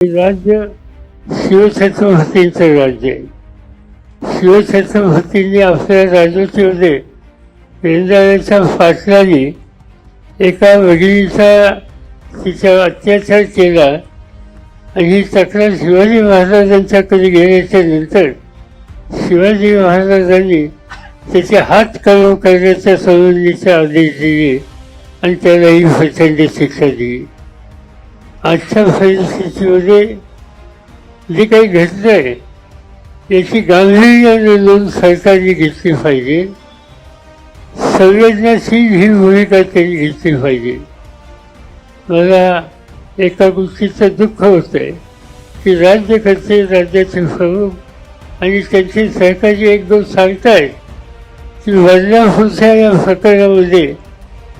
राज्य शिवछत्रपतींचं राज्य आहे. शिवछत्रपतींनी आपल्या राजवटीमध्ये रेंदाळ्याच्या पाटलांनी एका वडिलीचा तिचा अत्याचार केला आणि ही तक्रार शिवाजी महाराजांच्याकडे गेल्याच्यानंतर शिवाजी महाराजांनी त्याचे हात कलम करण्याच्या संबंधीचे आदेश दिले आणि त्याला ही प्रचंड शिक्षा दिली. आजच्या परिस्थितीमध्ये जे काही घडलं आहे याची गांभीर्याने नोंद सरकारने घेतली पाहिजे. संवेदनाशील ही भूमिका त्यांनी घेतली पाहिजे. मला एका गोष्टीचं दुःख होतं आहे की राज्यकर्ते राज्याचे प्रमुख आणि त्यांचे सहकारी एक दोन सांगतायत की बदलापूरच्या या प्रकरणामध्ये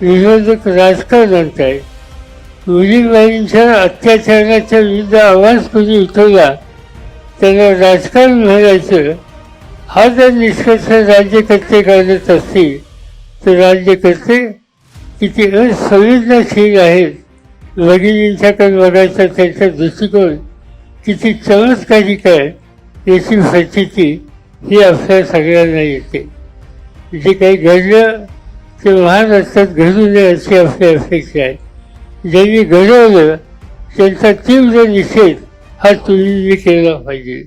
विरोधक राजकारण आणतायत. मुलीबाईंच्या अत्याचाराच्या विरुद्ध आवाज कोणी उठवला त्यांना राजकारण म्हणायचं हा जर निष्कर्ष राज्यकर्ते काढत असतील तर राज्यकर्ते किती असंवेदनशील आहेत. भगिनींच्याकडे बघायचा त्यांचा दृष्टिकोन किती चमत्कारिक आहे याची प्रचिती ही आपल्या सगळ्यांना येते. जे काही घडलं ते महाराष्ट्रात घडू नये अशी आपली अपेक्षा आहे. ज्यांनी घडवलं त्यांचा तीव्र निषेध हा तुम्ही केला पाहिजे.